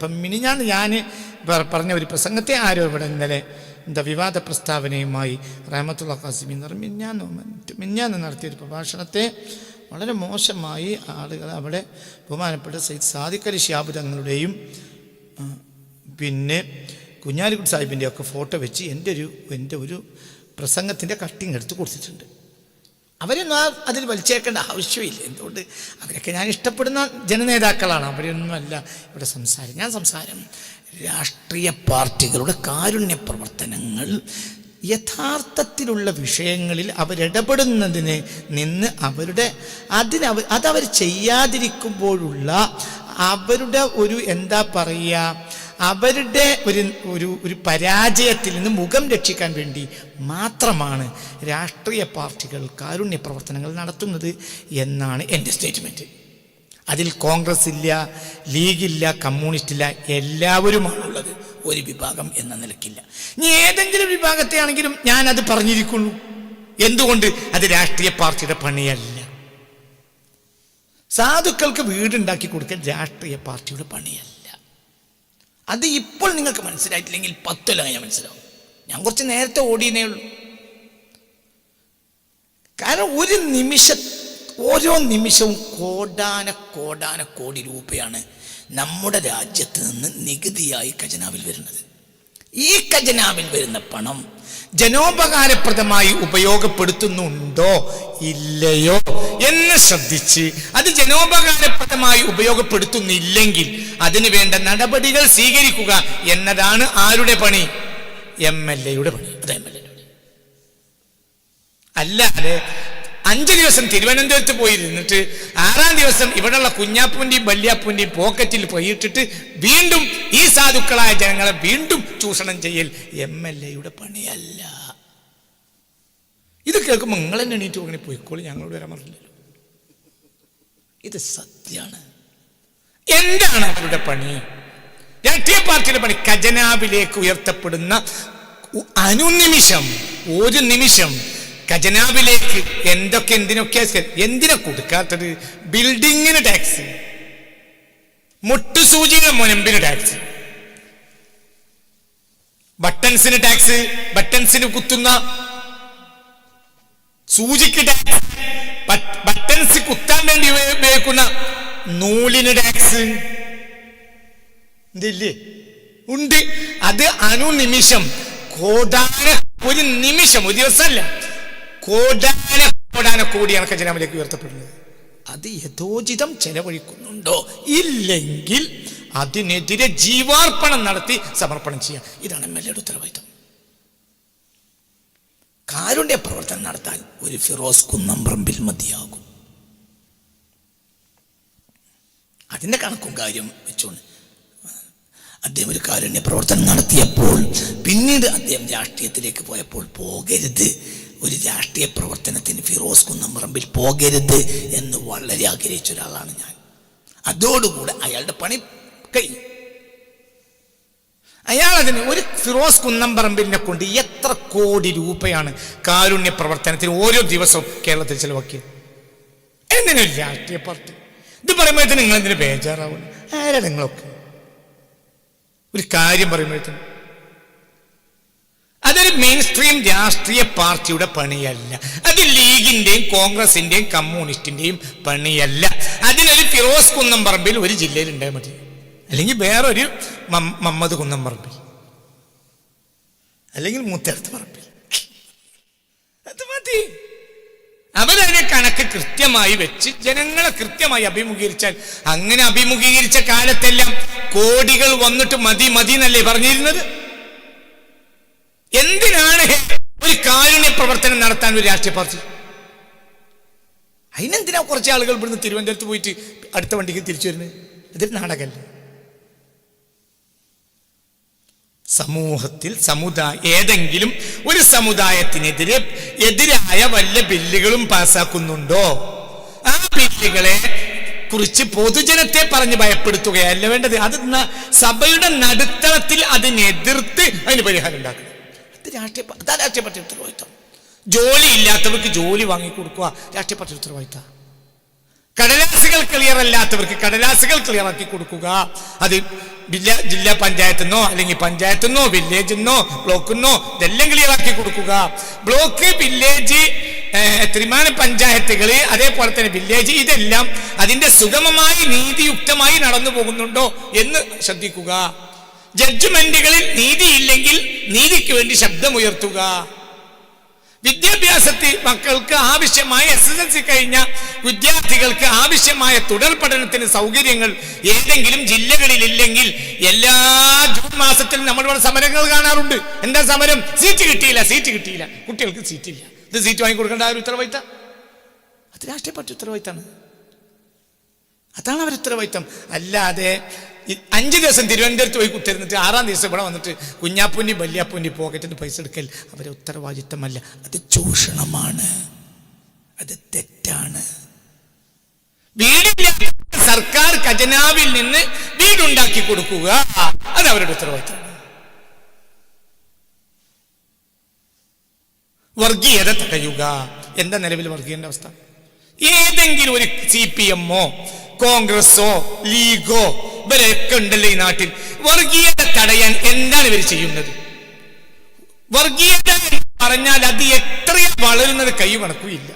ഇപ്പം മിനിഞ്ഞാന്ന് ഞാൻ പറഞ്ഞ ഒരു പ്രസംഗത്തെ ആരോ ഇവിടെ ഇന്നലെ എന്താ വിവാദ പ്രസ്താവനയുമായി റഹമത്തുള്ള ഖാസിമി മറ്റു മിഞ്ഞാന്ന് നടത്തിയൊരു പ്രഭാഷണത്തെ വളരെ മോശമായി ആളുകൾ അവിടെ ബഹുമാനപ്പെട്ട സയ്യിദ് സാദിഖലി ഷിയാബ് തങ്ങളുടെയും പിന്നെ കുഞ്ഞാലിക്കുട്ടി സാഹിബിന്റെയൊക്കെ ഫോട്ടോ വെച്ച് എന്റെ ഒരു എന്റെ ഒരു പ്രസംഗത്തിന്റെ കട്ടിങ് എടുത്ത് കൊടുത്തിട്ടുണ്ട്. അവരൊന്നും ആ അതിൽ വലിച്ചേക്കേണ്ട ആവശ്യമില്ല. എന്തുകൊണ്ട്? അവരൊക്കെ ഞാൻ ഇഷ്ടപ്പെടുന്ന ജനനേതാക്കളാണ്. അവരൊന്നും അല്ല ഇവിടെ സംസാരം. ഞാൻ സംസാരം രാഷ്ട്രീയ പാർട്ടികളുടെ കാരുണ്യ പ്രവർത്തനങ്ങൾ യഥാർത്ഥത്തിലുള്ള വിഷയങ്ങളിൽ അവരിടപെടുന്നതിന് നിന്ന് അവരുടെ അതിനവർ അതവർ ചെയ്യാതിരിക്കുമ്പോഴുള്ള അവരുടെ ഒരു എന്താ പറയുക അവരുടെ ഒരു ഒരു ഒരു പരാജയത്തിൽ നിന്ന് മുഖം രക്ഷിക്കാൻ വേണ്ടി മാത്രമാണ് രാഷ്ട്രീയ പാർട്ടികൾ കാരുണ്യ പ്രവർത്തനങ്ങൾ നടത്തുന്നത് എന്നാണ് എന്റെ സ്റ്റേറ്റ്മെന്റ്. അതിൽ കോൺഗ്രസ് ഇല്ല ലീഗില്ല കമ്മ്യൂണിസ്റ്റ് ഇല്ല എല്ലാവരുമാണുള്ളത്. ഒരു വിഭാഗം എന്ന നിലക്കില്ല. ഇനി ഏതെങ്കിലും വിഭാഗത്തെ ആണെങ്കിലും ഞാൻ അത് പറഞ്ഞിരിക്കുള്ളൂ എന്തുകൊണ്ട്? അത് രാഷ്ട്രീയ പാർട്ടിയുടെ പണിയല്ല. സാധുക്കൾക്ക് വീടുണ്ടാക്കി കൊടുക്കൽ രാഷ്ട്രീയ പാർട്ടിയുടെ പണിയല്ല. അത് ഇപ്പോൾ നിങ്ങൾക്ക് മനസ്സിലായിട്ടില്ലെങ്കിൽ പത്തൊല്ല ഞാൻ മനസ്സിലാവും. ഞാൻ കുറച്ച് നേരത്തെ ഓടിയേ ഉള്ളൂ. കാരണം ഒരു നിമിഷ ഓരോ നിമിഷവും കോടാന കോടാന കോടി രൂപയാണ് നമ്മുടെ രാജ്യത്ത് നിന്ന് നികുതിയായി ഖജനാവിൽ വരുന്നത്. ഈ ഖജനാവിൽ വരുന്ന പണം ജനോപകാരപ്രദമായി ഉപയോഗപ്പെടുത്തുന്നുണ്ടോ? ഇല്ലയോ എന്ന് ശ്രദ്ധിച്ച് അത് ജനോപകാരപ്രദമായി ഉപയോഗപ്പെടുത്തുന്നില്ലെങ്കിൽ അതിനു വേണ്ട നടപടികൾ സ്വീകരിക്കുക എന്നതാണ് ആരുടെ പണി? എം എൽ എയുടെ പണി. അത് എം എൽ എയുടെ പണി. അല്ലാതെ അഞ്ചു ദിവസം തിരുവനന്തപുരത്ത് പോയി നിന്നിട്ട് ആറാം ദിവസം ഇവിടെയുള്ള കുഞ്ഞാപ്പൂന്റെയും വല്യാപ്പൂന്റെയും പോക്കറ്റിൽ പോയിട്ടിട്ട് വീണ്ടും ഈ സാധുക്കളായ ജനങ്ങളെ വീണ്ടും ചൂഷണം ചെയ്യൽ എം എൽ എയുടെ പണിയല്ല. ഇത് കേൾക്കുമ്പോൾ നിങ്ങൾ തന്നെ എണീറ്റ് പോകണേ. പോയിക്കോളി ഞങ്ങളോട് വരാൻ പറഞ്ഞില്ലല്ലോ. ഇത് സത്യമാണ് എന്താണ് അവരുടെ പണി? രാഷ്ട്രീയ പാർട്ടിയുടെ പണി. ഖജനാവിലേക്ക് ഉയർത്തപ്പെടുന്ന അനുനിമിഷം ഒരു നിമിഷം. ഖജനാവിലേക്ക് എന്തൊക്കെ എന്തിനൊക്കെ എന്തിനാ കൊടുക്കാത്തത്? ബിൽഡിങ്ങിന് ടാക്സ്. മുട്ടുസൂചിയുടെ മുനമ്പിന് ടാക്സ്. ബട്ടൺസിന് ടാക്സ് ബട്ടൺസിന് കുത്തുന്ന സൂചിക്ക് ടാക്സ് ബട്ട്- ബട്ടൺസ് കുത്താൻ വേണ്ടി ഉപ- ഉപയോഗിക്കുന്ന നൂലിന് ടാക്സ് ഇതില്ലേ ഉണ്ട്. അത് അനുനിമിഷം കോടാന ഒരു നിമിഷം ഒരു ദിവസമല്ല കോടാന കോടാന കോടിയാണ് ഖജനാമിലേക്ക് ഉയർത്തപ്പെടുന്നത്. അത് യഥോചിതം ചെലവഴിക്കുന്നുണ്ടോ? ഇല്ലെങ്കിൽ അതിനെതിരെ ജീവാർപ്പണം നടത്തി സമർപ്പണം ചെയ്യാം ഇതാണ് എം എൽ എയുടെ ഉത്തരവാദിത്തം കാരുണ്യ പ്രവർത്തനം നടത്താൻ ഒരു ഫിറോസ് കുന്നംപറമ്പിൽ മതിയാകും. അതിന്റെ കണക്കും കാര്യം വെച്ചുകൊണ്ട് അദ്ദേഹം ഒരു കാരുണ്യ പ്രവർത്തനം നടത്തിയപ്പോൾ പിന്നീട് അദ്ദേഹം രാഷ്ട്രീയത്തിലേക്ക് പോയപ്പോൾ പോകരുത്. ഒരു രാഷ്ട്രീയ പ്രവർത്തനത്തിന് ഫിറോസ് കുന്നംപറമ്പിൽ പോകരുത് എന്ന് വളരെ ആഗ്രഹിച്ച ഒരാളാണ് ഞാൻ. അതോടുകൂടെ അയാളുടെ പണി കഴിഞ്ഞു അയാൾ അതിന് ഒരു ഫിറോസ് കുന്നംപറമ്പിലിനെ കൊണ്ട് എത്ര കോടി രൂപയാണ് കാരുണ്യ പ്രവർത്തനത്തിന് ഓരോ ദിവസവും കേരളത്തിൽ ചെലവാക്കിയത്? എന്തിനൊരു രാഷ്ട്രീയ പാർട്ടി? ഇത് പറയുമ്പോഴത്തേന് നിങ്ങൾ എന്തിനു ബേജാറാവുന്നു? ആരാ നിങ്ങളൊക്കെ? ഒരു കാര്യം പറയുമ്പോഴത്തേന്. അതൊരു മെയിൻ സ്ട്രീം രാഷ്ട്രീയ പാർട്ടിയുടെ പണിയല്ല. അത് ലീഗിന്റെയും കോൺഗ്രസിന്റെയും കമ്മ്യൂണിസ്റ്റിന്റെയും പണിയല്ല. അതിനൊരു ഫിറോസ് കുന്നംപറമ്പിൽ ഒരു ജില്ലയിൽ ഉണ്ടായാൽ മതി. അല്ലെങ്കിൽ വേറൊരു മമ്മദ് കുന്നം പറമ്പിൽ അല്ലെങ്കിൽ മൂത്തടുത്ത് പറമ്പിൽ. അത് മതി. അവരതിനെ കണക്ക് കൃത്യമായി വെച്ച് ജനങ്ങളെ കൃത്യമായി അഭിമുഖീകരിച്ചാൽ അങ്ങനെ അഭിമുഖീകരിച്ച കാലത്തെല്ലാം കോടികൾ വന്നിട്ട് മതി മതി എന്നല്ലേ പറഞ്ഞിരുന്നത്? എന്തിനാണ് ഒരു കാരുണ്യ പ്രവർത്തനം നടത്താൻ ഒരു രാഷ്ട്രീയ പാർട്ടി? അതിനെന്തിനാ കുറച്ച് ആളുകൾ ഇവിടുന്ന് തിരുവനന്തപുരത്ത് പോയിട്ട് അടുത്ത വണ്ടിക്ക് തിരിച്ചു വരുന്നത്? ഇതൊരു നാടകമല്ലേ സമൂഹത്തിൽ സമുദായ ഏതെങ്കിലും ഒരു സമുദായത്തിനെതിരെ എതിരായ വല്ല ബില്ലുകളും പാസ്സാക്കുന്നുണ്ടോ ആ ബില്ലുകളെ കുറിച്ച് പൊതുജനത്തെ പറഞ്ഞ് ഭയപ്പെടുത്തുകയല്ല വേണ്ടത്. അത് സഭയുടെ നടുത്തളത്തിൽ അതിനെതിർത്ത് അതിന് പരിഹാരം ഉണ്ടാക്കണം. അത് രാഷ്ട്രീയ അതാ രാഷ്ട്രീയ പാർട്ടി ഉത്തരവാദിത്തം ജോലി ഇല്ലാത്തവർക്ക് ജോലി വാങ്ങിക്കൊടുക്കുക. രാഷ്ട്രീയ പാർട്ടി ഉത്തരവാദിത്തം കടലാസുകൾ ക്ലിയർ അല്ലാത്തവർക്ക് കടലാസുകൾ ക്ലിയർ ആക്കി കൊടുക്കുക. അത് ജില്ലാ ജില്ലാ പഞ്ചായത്തിന്നോ അല്ലെങ്കിൽ പഞ്ചായത്തിന്നോ വില്ലേജിന്നോ ബ്ലോക്കിന്നോ ഇതെല്ലാം ക്ലിയർ ആക്കി കൊടുക്കുക. ബ്ലോക്ക് വില്ലേജ് ത്രിമാന പഞ്ചായത്തുകൾ അതേപോലെ തന്നെ വില്ലേജ് ഇതെല്ലാം അതിന്റെ സുഗമമായി നീതിയുക്തമായി നടന്നു പോകുന്നുണ്ടോ എന്ന് ശ്രദ്ധിക്കുക. ജഡ്ജ്മെന്റുകളിൽ നീതിയില്ലെങ്കിൽ നീതിക്ക് വേണ്ടി ശബ്ദമുയർത്തുക. വിദ്യാഭ്യാസത്തിൽ മക്കൾക്ക് ആവശ്യമായ എസ് എസ് എൽ സി കഴിഞ്ഞ വിദ്യാർത്ഥികൾക്ക് ആവശ്യമായ തുടർ പഠനത്തിന് സൗകര്യങ്ങൾ ഏതെങ്കിലും ജില്ലകളിൽ ഇല്ലെങ്കിൽ എല്ലാ ജൂൺ മാസത്തിലും നമ്മൾ ഇവിടെ സമരങ്ങൾ കാണാറുണ്ട്. എന്താ സമരം? സീറ്റ് കിട്ടിയില്ല സീറ്റ് കിട്ടിയില്ല. കുട്ടികൾക്ക് സീറ്റില്ല ഇത് സീറ്റ് വാങ്ങി കൊടുക്കേണ്ട ആ ഒരു ഉത്തരവാദിത്തം? അത് രാഷ്ട്രീയ പാർട്ടി ഉത്തരവാദിത്തമാണ് അതാണ് അവർ ഉത്തരവാദിത്തം. അല്ലാതെ അഞ്ചു ദിവസം തിരുവനന്തപുരത്ത് പോയി കുത്തിരുന്നിട്ട് ആറാം ദിവസം ഇവിടെ വന്നിട്ട് കുഞ്ഞാപ്പൂന്റി വല്യാപ്പൂന്റി പോക്കറ്റിന് പൈസ എടുക്കൽ അവരെ ഉത്തരവാദിത്തമല്ല. അത് ചൂഷണമാണ്. അത് തെറ്റാണ്. വീടില്ലാത്ത സർക്കാർ ഖജനാവിൽ നിന്ന് വീടുണ്ടാക്കി കൊടുക്കുക. അത് അവരുടെ ഉത്തരവാദിത്തമാണ്. വർഗീയത തടയുക. എന്താ നിലവിൽ വർഗീയന്റെ അവസ്ഥ? ഏതെങ്കിലും ഒരു സി പി എമ്മോ കോൺഗ്രസോ ലീഗോ ഇവരൊക്കെ ഉണ്ടല്ലോ ഈ നാട്ടിൽ. വർഗീയത തടയാൻ എന്താണ് ഇവർ ചെയ്യുന്നത്? വർഗീയത എന്ന് പറഞ്ഞാൽ അത് എത്രയും വളരുന്നത് കൈ കണക്കുകയില്ല